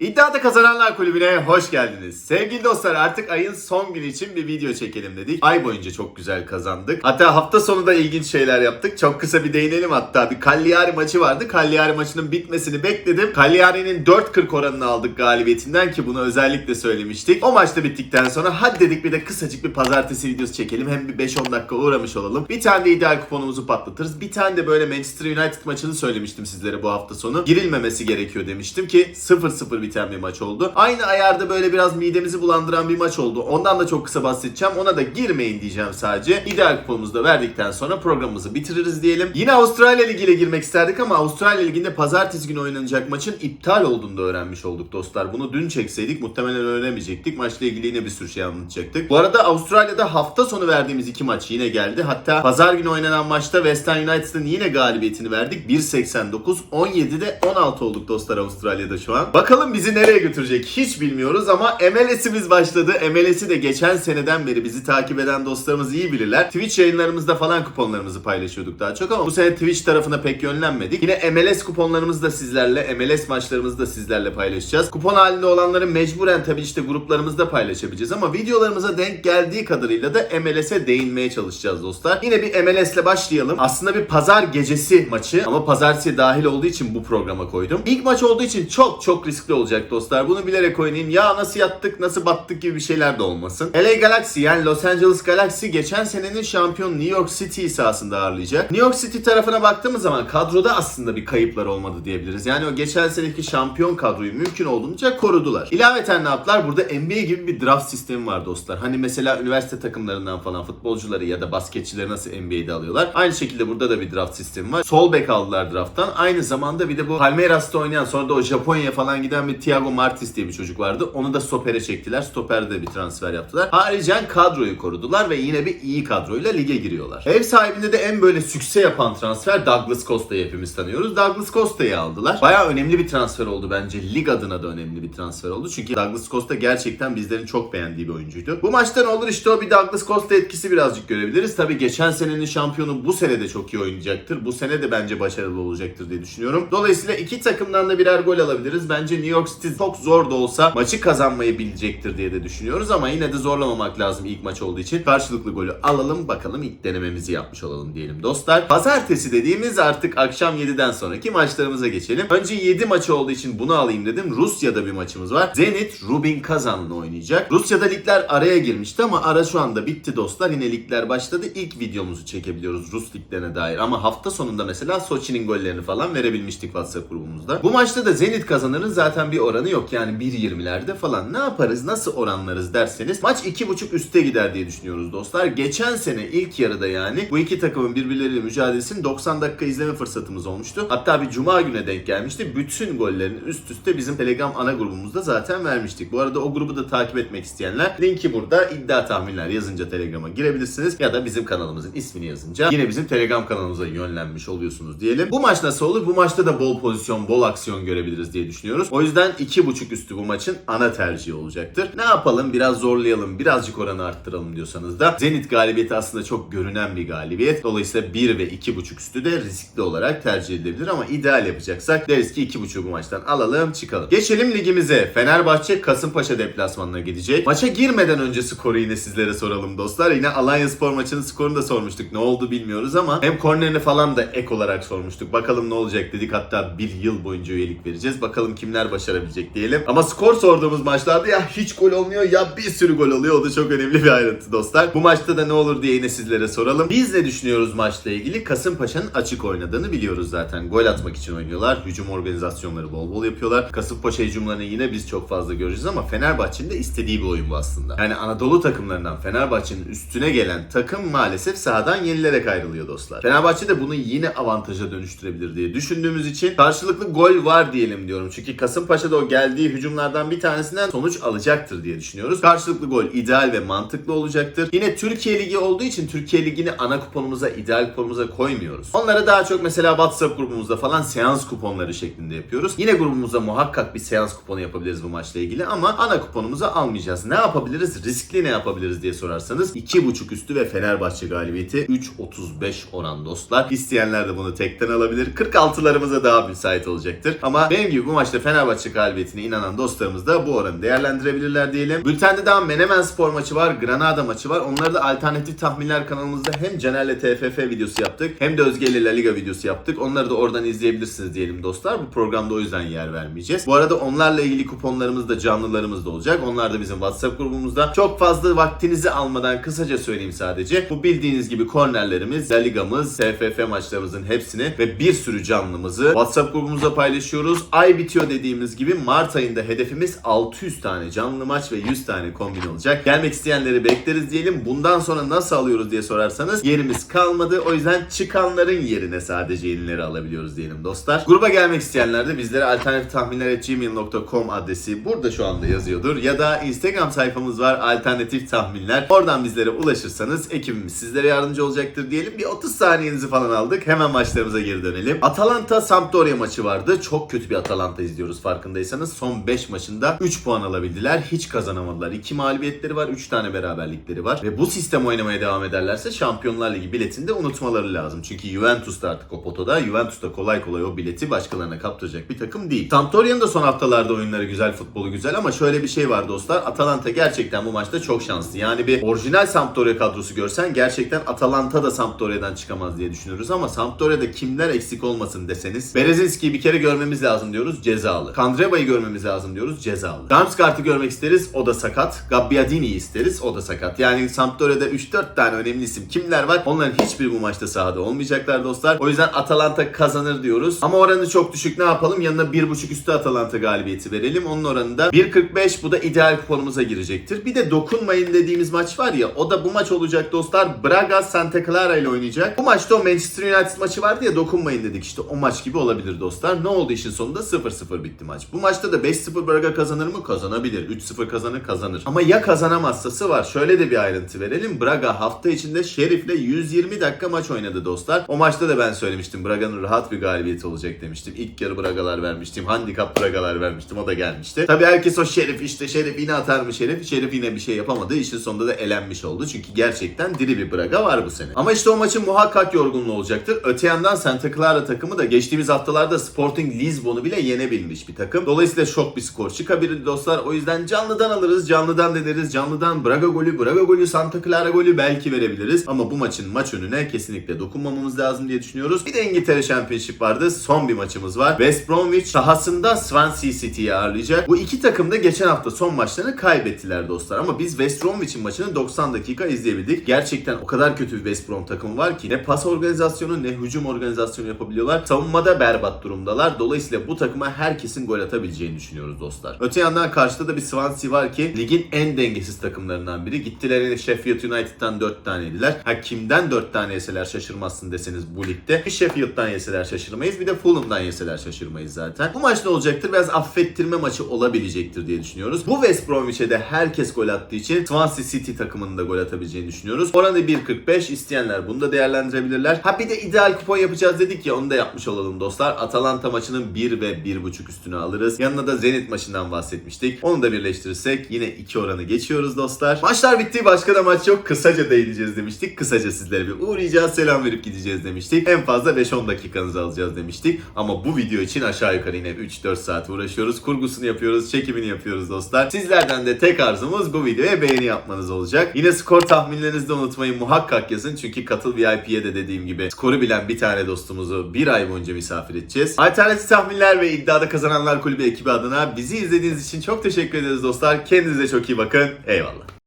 İddiada Kazananlar Kulübü'ne hoş geldiniz. Sevgili dostlar artık ayın son günü için bir video çekelim dedik. Ay boyunca çok güzel kazandık. Hatta hafta sonu da ilginç şeyler yaptık. Çok kısa bir değinelim hatta. Bir Cagliari maçı vardı. Cagliari maçının bitmesini bekledim. Cagliari'nin 4.40 oranını aldık galibiyetinden ki bunu özellikle söylemiştik. O maçta bittikten sonra hadi dedik bir de kısacık bir pazartesi videosu çekelim. Hem bir 5-10 dakika uğramış olalım. Bir tane de ideal kuponumuzu patlatırız. Bir tane de böyle Manchester United maçını söylemiştim sizlere bu hafta sonu. Girilmemesi gerekiyor demiştim ki 0-0 biten bir maç oldu. Aynı ayarda böyle biraz midemizi bulandıran bir maç oldu. Ondan da çok kısa bahsedeceğim. Ona da girmeyin diyeceğim sadece. İdeal kuponumuzu da verdikten sonra programımızı bitiririz diyelim. Yine Avustralya Ligi ile girmek isterdik ama Avustralya Ligi'nde pazartesi günü oynanacak maçın iptal olduğunu da öğrenmiş olduk dostlar. Bunu dün çekseydik muhtemelen öğrenemeyecektik. Maçla ilgili yine bir sürü şey anlatacaktık. Bu arada Avustralya'da hafta sonu verdiğimiz iki maç yine geldi. Hatta pazar günü oynanan maçta West Ham United'ın yine galibiyetini verdik. 1.89. 17'de 16 olduk dostlar Avustralya'da şu an. Bakalım bizi nereye götürecek hiç bilmiyoruz ama MLS'imiz başladı. MLS'i de geçen seneden beri bizi takip eden dostlarımız iyi bilirler. Twitch yayınlarımızda falan kuponlarımızı paylaşıyorduk daha çok ama bu sene Twitch tarafına pek yönlenmedik. Yine MLS kuponlarımızı da sizlerle, MLS maçlarımızı da sizlerle paylaşacağız. Kupon halinde olanları mecburen tabii işte gruplarımızda paylaşabileceğiz ama videolarımıza denk geldiği kadarıyla da MLS'e değinmeye çalışacağız dostlar. Yine bir MLS'le başlayalım. Aslında bir pazar gecesi maçı ama pazartesi dahil olduğu için bu programa koydum. İlk maç olduğu için çok çok riskli olacak dostlar. Bunu bilerek oynayayım. Ya nasıl yattık, nasıl battık gibi bir şeyler de olmasın. LA Galaxy yani Los Angeles Galaxy geçen senenin şampiyon New York City sahasında ağırlayacak. New York City tarafına baktığımız zaman kadroda aslında bir kayıplar olmadı diyebiliriz. Yani o geçen seneki şampiyon kadroyu mümkün olduğunca korudular. İlaveten ne yaptılar? Burada NBA gibi bir draft sistemi var dostlar. Hani mesela üniversite takımlarından falan futbolcuları ya da basketçileri nasıl NBA'de alıyorlar. Aynı şekilde burada da bir draft sistemi var. Sol bek aldılar drafttan. Aynı zamanda bir de bu Palmeiras'ta oynayan sonra da o Japonya falan giden bir Thiago Martins diye bir çocuk vardı. Onu da stopere çektiler. Stoperde de bir transfer yaptılar. Haricen kadroyu korudular ve yine bir iyi kadroyla lige giriyorlar. Ev sahibinde de en böyle sükse yapan transfer Douglas Costa'yı hepimiz tanıyoruz. Douglas Costa'yı aldılar. Baya önemli bir transfer oldu bence. Lig adına da önemli bir transfer oldu. Çünkü Douglas Costa gerçekten bizlerin çok beğendiği bir oyuncuydu. Bu maçta ne olur işte o bir Douglas Costa etkisi birazcık görebiliriz. Tabi geçen senenin şampiyonu bu sene de çok iyi oynayacaktır. Bu sene de bence başarılı olacaktır diye düşünüyorum. Dolayısıyla iki takımdan da birer gol alabiliriz. Bence New York City çok zor da olsa maçı kazanmayı bilecektir diye de düşünüyoruz ama yine de zorlamamak lazım ilk maç olduğu için. Karşılıklı golü alalım bakalım ilk denememizi yapmış olalım diyelim dostlar. Pazartesi dediğimiz artık akşam 7'den sonraki maçlarımıza geçelim. Önce 7 maçı olduğu için bunu alayım dedim. Rusya'da bir maçımız var. Zenit Rubin Kazan'la oynayacak. Rusya'da ligler araya girmişti ama ara şu anda bitti dostlar. Yine ligler başladı. İlk videomuzu çekebiliyoruz Rus liglerine dair. Ama hafta sonunda mesela Sochi'nin gollerini falan verebilmiştik WhatsApp grubumuzda. Bu maçta da Zenit kazanırın zaten bir oranı yok. Yani 1.20'lerde falan. Ne yaparız? Nasıl oranlarız derseniz maç 2.5 üste gider diye düşünüyoruz dostlar. Geçen sene ilk yarıda yani bu iki takımın birbirleriyle mücadelesini 90 dakika izleme fırsatımız olmuştu. Hatta bir cuma güne denk gelmişti. Bütün gollerini üst üste bizim Telegram ana grubumuzda zaten vermiştik. Bu arada o grubu da takip etmek isteyenler linki burada iddia tahminler yazınca Telegram'a girebilirsiniz ya da bizim kanalımızın ismini yazınca yine bizim Telegram kanalımıza yönlenmiş oluyorsunuz diyelim. Bu maç nasıl olur? Bu maçta da bol pozisyon, bol aksiyon görebiliriz diye düşünüyoruz. O yüzden 2.5 üstü bu maçın ana tercihi olacaktır. Ne yapalım? Biraz zorlayalım, birazcık oranı arttıralım diyorsanız da Zenit galibiyeti aslında çok görünen bir galibiyet. Dolayısıyla 1 ve 2.5 üstü de riskli olarak tercih edilebilir ama ideal yapacaksak deriz ki 2.5 bu maçtan alalım çıkalım. Geçelim ligimize. Fenerbahçe Kasımpaşa deplasmanına gidecek. Maça girmeden önce skoru yine sizlere soralım dostlar. Yine Alanya Spor maçının skorunu da sormuştuk. Ne oldu bilmiyoruz ama hem kornerini falan da ek olarak sormuştuk. Bakalım ne olacak dedik. Hatta bir yıl boyunca üyelik vereceğiz. Bakalım kimler başarabilecek diyelim. Ama skor sorduğumuz maçlarda ya hiç gol olmuyor ya bir sürü gol oluyor. O da çok önemli bir ayrıntı dostlar. Bu maçta da ne olur diye yine sizlere soralım. Biz ne düşünüyoruz maçla ilgili? Kasımpaşa'nın açık oynadığını biliyoruz zaten. Gol atmak için oynuyorlar. Hücum organizasyonları bol bol yapıyorlar. Kasımpaşa hücumlarını yine biz çok fazla göreceğiz ama Fenerbahçe'nin de istediği bir oyun bu aslında. Yani Anadolu takımlarından Fenerbahçe'nin üstüne gelen takım maalesef sahadan yenilerek ayrılıyor dostlar. Fenerbahçe de bunu yine avantaja dönüştürebilir diye düşündüğümüz için karşılıklı gol var diyelim diyorum. Çünkü Kasımpaşa'da o geldiği hücumlardan bir tanesinden sonuç alacaktır diye düşünüyoruz. Karşılıklı gol ideal ve mantıklı olacaktır. Yine Türkiye Ligi olduğu için Türkiye Ligi'ni ana kuponumuza, ideal kuponumuza koymuyoruz. Onları daha çok mesela WhatsApp grubumuzda falan seans kuponları şeklinde yapıyoruz. Yine grubumuzda muhakkak bir seans kuponu yapabiliriz bu maçla ilgili ama ana kuponumuza almayacağız. Ne yapabiliriz? Riskli ne yapabiliriz diye sorarsanız 2.5 üstü ve Fenerbahçe galibiyeti 3.35 oran dostlar. İsteyenler de bunu tekten alabilir. 46'larımıza daha müsait olacaktır. Ama benim gibi bu maçta Fenerbahçe galibiyetine inanan dostlarımız da bu oranı değerlendirebilirler diyelim. Bültende daha Menemen spor maçı var, Granada maçı var. Onları da alternatif tahminler kanalımızda hem Caner'le TFF videosu yaptık hem de Özge ile La Liga videosu yaptık. Onları da oradan izleyebilirsiniz diyelim dostlar. Bu programda o yüzden yer vermeyeceğiz. Bu arada onlarla ilgili kuponlarımız da canlılarımız da olacak. Onlar da bizim WhatsApp grubumuzda. Çok fazla vaktinizi almadan kısaca söyleyeyim sadece. Bu bildiğiniz gibi kornerlerimiz, La Liga'mız, TFF maçlarımızın hepsini ve bir sürü canlımızı WhatsApp grubumuzda paylaşıyoruz. Ay bitiyor dediğimiz gibi Mart ayında hedefimiz 600 tane canlı maç ve 100 tane kombin olacak. Gelmek isteyenleri bekleriz diyelim. Bundan sonra nasıl alıyoruz diye sorarsanız yerimiz kalmadı. O yüzden çıkanların yerine sadece yenileri alabiliyoruz diyelim dostlar. Gruba gelmek isteyenler de bizlere alternatif tahminler.gmail.com adresi burada şu anda yazıyordur. Ya da Instagram sayfamız var alternatif tahminler. Oradan bizlere ulaşırsanız ekibimiz sizlere yardımcı olacaktır diyelim. Bir 30 saniyenizi falan aldık. Hemen maçlarımıza geri dönelim. Atalanta Sampdoria maçı vardı. Çok kötü bir Atalanta izliyoruz farkındaysanız. Son 5 maçında 3 puan alabildiler. Hiç kazanamadılar. 2 mağlubiyetleri var. 3 tane beraberlikleri var. Ve bu sistem oynamaya devam ederlerse Şampiyonlar Ligi biletini de unutmaları lazım. Çünkü Juventus da artık o potoda. Juventus da kolay kolay o bileti başkalarına kaptıracak bir takım değil. Sampdoria'nın da son haftalarda oyunları güzel, futbolu güzel ama şöyle bir şey var dostlar. Atalanta gerçekten bu maçta çok şanslı. Yani bir orijinal Sampdoria kadrosu görsen gerçekten Atalanta da Sampdoria'dan çıkamaz diye düşünürüz ama Sampdoria'da kimler eksik olmasın deseniz Berezinski'yi bir kere görmemiz lazım diyoruz cezalı. Kandreba'yı görmemiz lazım diyoruz cezalı. Damsgaard'ı görmek isteriz o da sakat. Gabbiadini'yi isteriz o da sakat. Yani Sampdoria'da 3-4 tane önemli isim kimler var? Onların hiçbiri bu maçta sahada olmayacaklar dostlar. O yüzden Atalanta kazanır diyoruz. Ama oranı çok düşük ne yapalım? Yanına 1.5 üstü Atalanta galibiyeti verelim. Onun oranında 1.45 bu da ideal kuponumuza girecektir. Bir de dokunmayın dediğimiz maç var ya o da bu maç olacak dostlar. Braga Santa Clara ile oynayacak. Bu maçta o Manchester United maçı vardı ya dokunmayın dedik işte o maç gibi olabilir dostlar. Ne oldu işin sonunda? 0-0 bitti maç. Bu maçta da 5-0 Braga kazanır mı? Kazanabilir. 3-0 kazanır kazanır. Ama ya kazanamazsası var. Şöyle de bir ayrıntı verelim. Braga hafta içinde Şerif'le 120 dakika maç oynadı dostlar. O maçta da ben söylemiştim. Braga'nın rahat bir galibiyeti olacak demiştim. İlk yarı Bragalar vermiştim. Handikap Bragalar vermiştim. O da gelmişti. Tabii herkes o Şerif işte Şerif yine atar mı Şerif? Şerif yine bir şey yapamadı. İşin sonunda da elenmiş oldu. Çünkü gerçekten diri bir Braga var bu sene. Ama işte o maçın muhakkak yorgunluğu olacaktır. Öte yandan Santa Clara takımı da geçtiğimiz haftalarda Sporting Lisbon'u bile yenebilmiş bir takım. Dolayısıyla şok bir skor çıkabilir dostlar. O yüzden canlıdan alırız, canlıdan deneriz. Canlıdan Braga golü, Braga golü, Santa Clara golü belki verebiliriz. Ama bu maçın maç önüne kesinlikle dokunmamamız lazım diye düşünüyoruz. Bir de İngiltere Championship vardı. Son bir maçımız var. West Bromwich sahasında Swansea City'yi ağırlayacak. Bu iki takım da geçen hafta son maçlarını kaybettiler dostlar. Ama biz West Bromwich'in maçını 90 dakika izleyebildik. Gerçekten o kadar kötü bir West Brom takımı var ki ne pas organizasyonu ne hücum organizasyonu yapabiliyorlar. Savunmada berbat durumdalar. Dolayısıyla bu takıma herkesin gol atabileceğini düşünüyoruz dostlar. Öte yandan karşıda da bir Swansea var ki ligin en dengesiz takımlarından biri. Gittiler Sheffield United'dan 4 tane yediler. Ha kimden 4 tane yeseler şaşırmazsın deseniz bu ligde. Bir Sheffield'dan yeseler şaşırmayız. Bir de Fulham'dan yeseler şaşırmayız zaten. Bu maç ne olacaktır? Biraz affettirme maçı olabilecektir diye düşünüyoruz. Bu West Bromwich'e de herkes gol attığı için Swansea City takımının da gol atabileceğini düşünüyoruz. Oranı 1.45 isteyenler bunu da değerlendirebilirler. Ha bir de ideal kupon yapacağız dedik ya onu da yapmış olalım dostlar. Atalanta maçının 1 ve 1.5 üstünü alırız. Yanına da Zenit maçından bahsetmiştik. Onu da birleştirirsek yine 2 oranı geçiyoruz dostlar. Maçlar bitti. Başka da maç yok. Kısaca değineceğiz demiştik. Kısaca sizlere bir uğrayacağız. Selam verip gideceğiz demiştik. En fazla 5-10 dakikanızı alacağız demiştik. Ama bu video için aşağı yukarı yine 3-4 saat uğraşıyoruz. Kurgusunu yapıyoruz. Çekimini yapıyoruz dostlar. Sizlerden de tek arzumuz bu videoya beğeni yapmanız olacak. Yine skor tahminlerinizi de unutmayın. Muhakkak yazın. Çünkü katıl VIP'ye de dediğim gibi skoru bilen bir tane dostumuzu bir ay boyunca misafir edeceğiz. Alternatif tahminler ve iddiada kazananlar kulübü ekibi adına bizi izlediğiniz için çok teşekkür ederiz dostlar. Kendinize çok iyi bakın. Eyvallah.